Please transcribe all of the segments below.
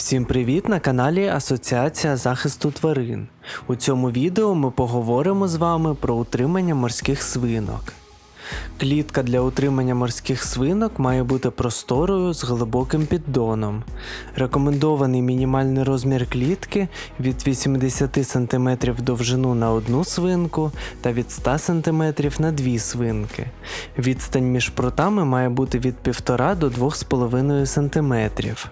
Всім привіт на каналі Асоціація захисту тварин. У цьому відео ми поговоримо з вами про утримання морських свинок. Клітка для утримання морських свинок має бути просторою з глибоким піддоном. Рекомендований мінімальний розмір клітки від 80 см довжину на одну свинку та від 100 см на дві свинки. Відстань між прутами має бути від 1,5 до 2,5 см.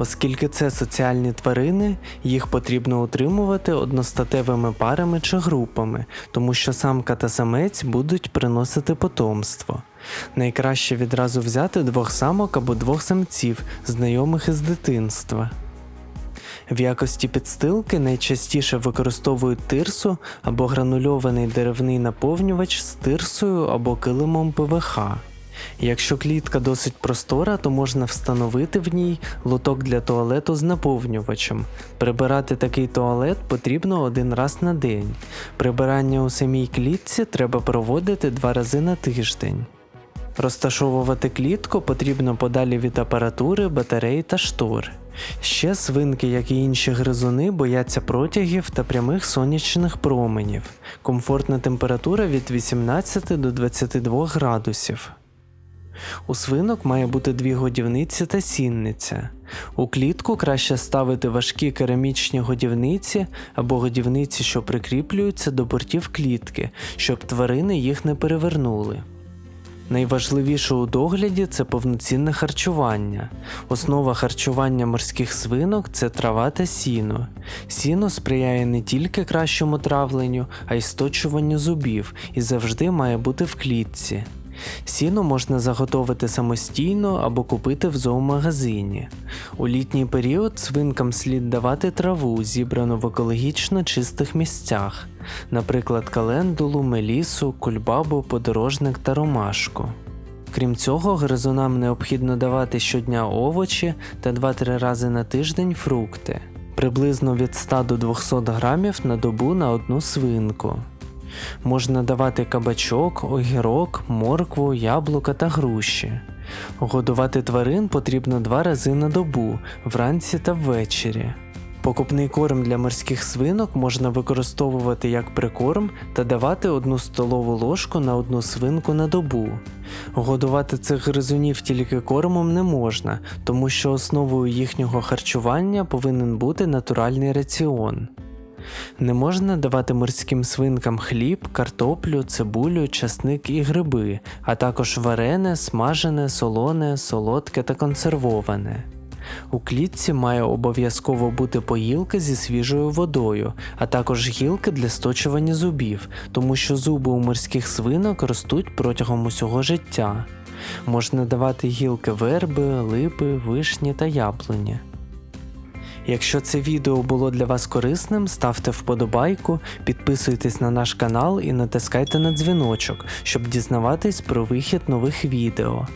Оскільки це соціальні тварини, їх потрібно утримувати одностатевими парами чи групами, тому що самка та самець будуть приносити потомство. Найкраще відразу взяти двох самок або двох самців, знайомих із дитинства. В якості підстилки найчастіше використовують тирсу або гранульований деревний наповнювач з тирсою або килимом ПВХ. Якщо клітка досить простора, то можна встановити в ній лоток для туалету з наповнювачем. Прибирати такий туалет потрібно один раз на день. Прибирання у самій клітці треба проводити два рази на тиждень. Розташовувати клітку потрібно подалі від апаратури, батарей та штор. Ще свинки, як і інші гризуни, бояться протягів та прямих сонячних променів. Комфортна температура від 18 до 22 градусів. У свинок має бути дві годівниці та сінниця. У клітку краще ставити важкі керамічні годівниці або годівниці, що прикріплюються до бортів клітки, щоб тварини їх не перевернули. Найважливіше у догляді це повноцінне харчування. Основа харчування морських свинок це трава та сіно. Сіно сприяє не тільки кращому травленню, а й сточуванню зубів і завжди має бути в клітці. Сіно можна заготовити самостійно або купити в зоомагазині. У літній період свинкам слід давати траву, зібрану в екологічно чистих місцях, наприклад, календулу, мелісу, кульбабу, подорожник та ромашку. Крім цього, гризунам необхідно давати щодня овочі та 2-3 рази на тиждень фрукти, приблизно від 100 до 200 грамів на добу на одну свинку. Можна давати кабачок, огірок, моркву, яблука та груші. Годувати тварин потрібно два рази на добу, вранці та ввечері. Покупний корм для морських свинок можна використовувати як прикорм та давати одну столову ложку на одну свинку на добу. Годувати цих гризунів тільки кормом не можна, тому що основою їхнього харчування повинен бути натуральний раціон. Не можна давати морським свинкам хліб, картоплю, цибулю, часник і гриби, а також варене, смажене, солоне, солодке та консервоване. У клітці має обов'язково бути поїлка зі свіжою водою, а також гілки для сточування зубів, тому що зуби у морських свинок ростуть протягом усього життя. Можна давати гілки верби, липи, вишні та яблуні. Якщо це відео було для вас корисним, ставте вподобайку, підписуйтесь на наш канал і натискайте на дзвіночок, щоб дізнаватись про вихід нових відео.